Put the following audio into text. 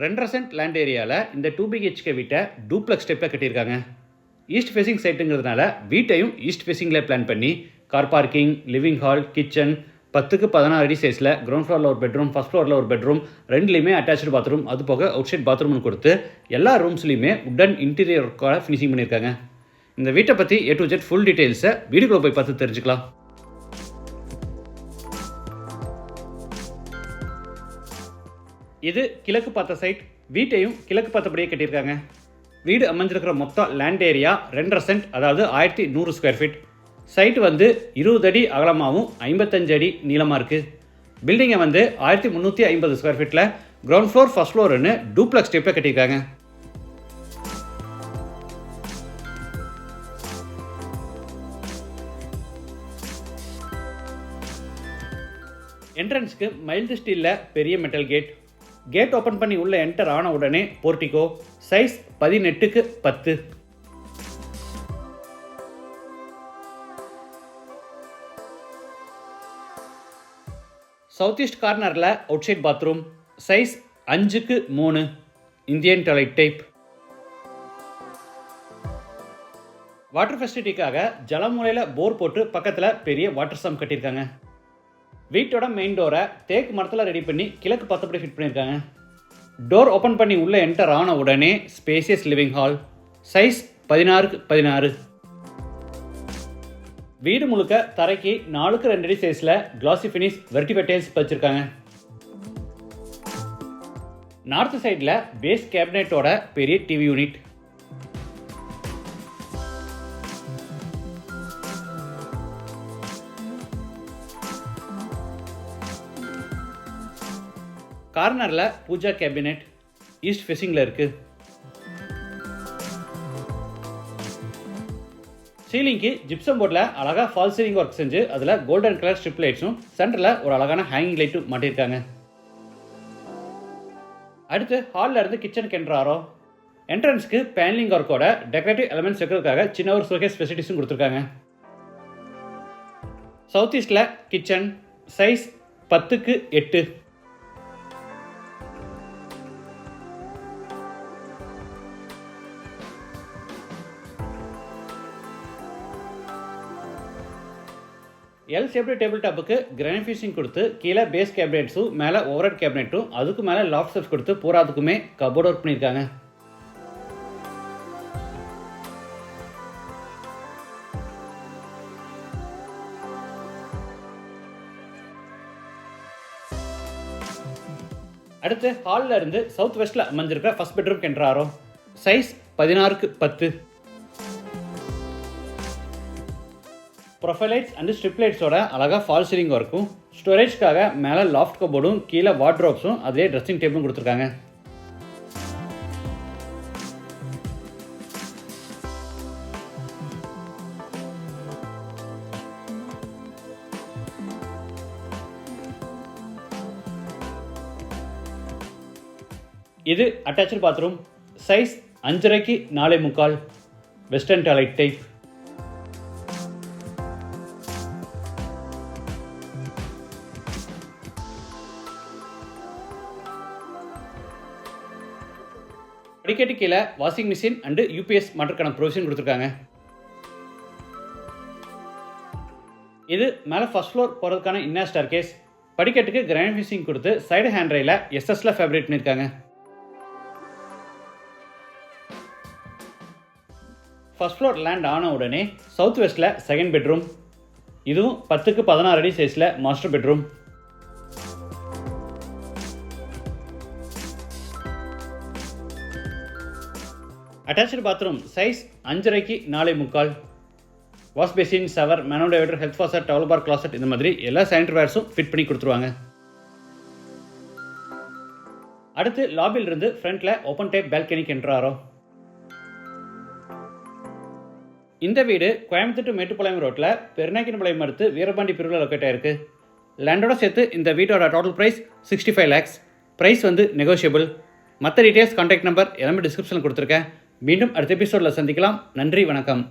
ரெண்டரை cent land ஏரியாவில் இந்த டூ பிஹெச்கே வீட்டை டூப்ளக்ஸ் ஸ்டெப்பில் கட்டியிருக்காங்க. ஈஸ்ட் ஃபேசிங் சைட்டுங்கிறதுனால வீட்டையும் ஈஸ்ட் ஃபேசிங்கில் பிளான் பண்ணி car parking living hall kitchen பத்துக்கு பதினாறு அடி சைஸில் கிரவுண்ட் ஃப்ளோரில் ஒரு பெட்ரூம் ஃபஸ்ட் ஃப்ளோரில் ஒரு பெட்ரூம் ரெண்டுலேயுமே அட்டாச்சு பாத்ரூம் அது போக அவுட் சைட் பாத்ரூம்னு கொடுத்து எல்லா ரூம்ஸ்லையுமே உடன் இன்டீரியர் ஒர்க்கோட ஃபினிஷிங் பண்ணியிருக்காங்க. இந்த வீட்டை பற்றி ஏ டு ஜெட் ஃபுல் டீட்டெயில்ஸை வீடியோக்குள்ள போய் பார்த்து தெரிஞ்சுக்கலாம். இது கிழக்கு பார்த்த சைட் வீட்டையும் கிழக்கு பார்த்தபடியே கட்டியிருக்காங்க. வீடு அமைஞ்சிருக்கிற மொத்தம் லேண்ட் ஏரியா ரெண்டரை சென்ட் அதாவது ஆயிரத்தி நூறு ஸ்கொயர் ஃபீட் சைட் வந்து இருபது அடி அகலமாகவும் ஐம்பத்தஞ்சு அடி நீளமாக இருக்குது பில்டிங்கை வந்து ஆயிரத்தி முந்நூற்றி ஐம்பது ஸ்கொயர் ஃபீட்டில் கிரவுண்ட் ஃப்ளோர் ஃபஸ்ட் ஃப்ளோர்னு டூப்ளக்ஸ் ஸ்டெப்பில் கட்டியிருக்காங்க. என்ட்ரன்ஸ்க்கு மைல்டு ஸ்டீலில் பெரிய மெட்டல் கேட் கேட் ஓப்பன் பண்ணி உள்ள என்டர் ஆன உடனே போர்ட்டிகோ சைஸ் பதினெட்டுக்கு பத்து. சவுத் ஈஸ்ட் கார்னரில் அவுட் சைட் பாத்ரூம் சைஸ் அஞ்சுக்கு மூணு. Indian toilet type. வாட்டர் ஃபெசிலிட்டிக்காக ஜலமுறையில் போர் போட்டு பக்கத்தில் பெரிய வாட்டர் சம் கட்டியிருக்காங்க. வீட்டோட மெயின் டோரை தேக்கு மரத்தில் ரெடி பண்ணி கிழக்கு பத்தப்படி ஃபிட் பண்ணியிருக்காங்க. டோர் ஓப்பன் பண்ணி உள்ளே என்டர் ஆன உடனே ஸ்பேசியஸ் லிவிங் ஹால் சைஸ் பதினாறுக்கு பதினாறு. வீடு முழுக்க தரைக்கு நாலுக்கு ரெண்டு அடி சைஸில் கிளாசி ஃபினிஷ் வெர்டிஃபை டைல்ஸ் வச்சுருக்காங்க. நார்த் சைடில் பேஸ் கேபினெட்டோட பெரிய டிவி யூனிட் கார்னரில் பூஜா கேபினெட் ஈஸ்ட் ஃபெசிங்கில் இருக்குது சீலிங்க்கு ஜிப்சம் போர்டில் அழகாக ஃபால் சீலிங் ஒர்க் செஞ்சு அதில் கோல்டன் கலர் ஸ்ட்ரிப் லைட்ஸும் சென்டரில் ஒரு அழகான ஹேங்கிங் லைட்டும் மாட்டியிருக்காங்க. அடுத்து ஹாலில் இருந்து கிச்சனுக்கு என்ட்ராரோ என்ட்ரன்ஸ்க்கு பேனலிங் ஒர்க்கோட டெக்கரேட்டிவ் எலமெண்ட்ஸ் வைக்கிறதுக்காக சின்ன ஒரு ஷோகேஸ் ஃபெசிலிட்டிஸும் கொடுத்துருக்காங்க. சவுத் ஈஸ்டில் கிச்சன் சைஸ் பத்துக்கு எட்டு. எல் ஷேப்டு டேபிள் டாப்புக்கு கிராண்ட் ஃபிஷிங் கொடுத்து கீழே பேஸ் கேபினெட்ஸும் மேலே ஓவரட் கேபினெட்டும் அதுக்கு மேலே லாஃப்ட் ஸ்டெப்ஸ் கொடுத்து பூராத்துக்குமே கபோர்ட் ஒர்க் பண்ணியிருக்காங்க அடுத்து ஹாலில் இருந்து சவுத் வெஸ்ட்டில் அமைஞ்சிருக்கிற ஃபஸ்ட் பெட்ரூம் கென்றாரோ சைஸ் பதினாறுக்கு பத்து. ப்ரொஃபைலைட்ஸ் அண்ட் ஸ்ட்ரிப்லைட்ஸோட அழகாக ஃபால் சீலிங் ஒர்க்கும் ஸ்டோரேஜ்க்காக மேலே லாஃப்ட் கபோர்டும் கீழே வார்ட்ரோப்ஸும் அதே ட்ரெஸ்ஸிங் டேபிளும் கொடுத்துருக்காங்க. இது அட்டாச்சு பாத்ரூம் சைஸ் அஞ்சரைக்கு நாலே முக்கால். வெஸ்டர்ன் டாய்லெட் டைப் படிக்கட்டு கீழே வாஷிங் மிஷின் அண்டு யூபிஎஸ் மாற்றுக்கான ப்ரொவிஷன் கொடுத்துருக்காங்க. இது மேலே ஃபர்ஸ்ட் ஃப்ளோர் போகிறதுக்கான இன்னர் ஸ்டார் கேஸ் படிக்கட்டுக்கு கிராண்ட் ஃபிஷிங் கொடுத்து சைடு ஹேண்ட் ரயில எஸ்எஸ்ல ஃபேப்ரேட் பண்ணியிருக்காங்க. ஃபர்ஸ்ட் ஃப்ளோர் லேண்ட் ஆன உடனே சவுத் வெஸ்ட்டில் செகண்ட் பெட்ரூம் இதுவும் பத்துக்கு பதினாறு அடி சைஸில் master bedroom attach bathroom size அஞ்சரைக்கு நாலே முக்கால். Wash basin shower மேனோடைவர் health faucet towel bar closet இந்த மாதிரி எல்லா சானிட்டரி வேர்ஸும் ஃபிட் பண்ணி கொடுத்துருவாங்க. அடுத்து லாபியில் இருந்து ஃப்ரண்ட்டில் ஓப்பன் டைப் பால்கனிக் என்றாரோ இந்த வீடு கோயம்புத்தூர் டு மேட்டுப்பாளையம் ரோட்டில் பெருநாக்கின்பாளையம் மறுத்து வீரபாண்டி பிரிவில் லொக்கேட் ஆயிருக்கு. லேண்டோட சேர்த்து இந்த வீட்டோட total price sixty five lakhs price வந்து நெகோஷியபிள் மற்ற டீட்டெயில்ஸ் கான்டாக்ட் நம்பர் எல்லாமே டிஸ்கிரிப்ஷனில் கொடுத்துருக்கேன். மீண்டும் அடுத்த எபிசோடில் சந்திக்கலாம். நன்றி வணக்கம்.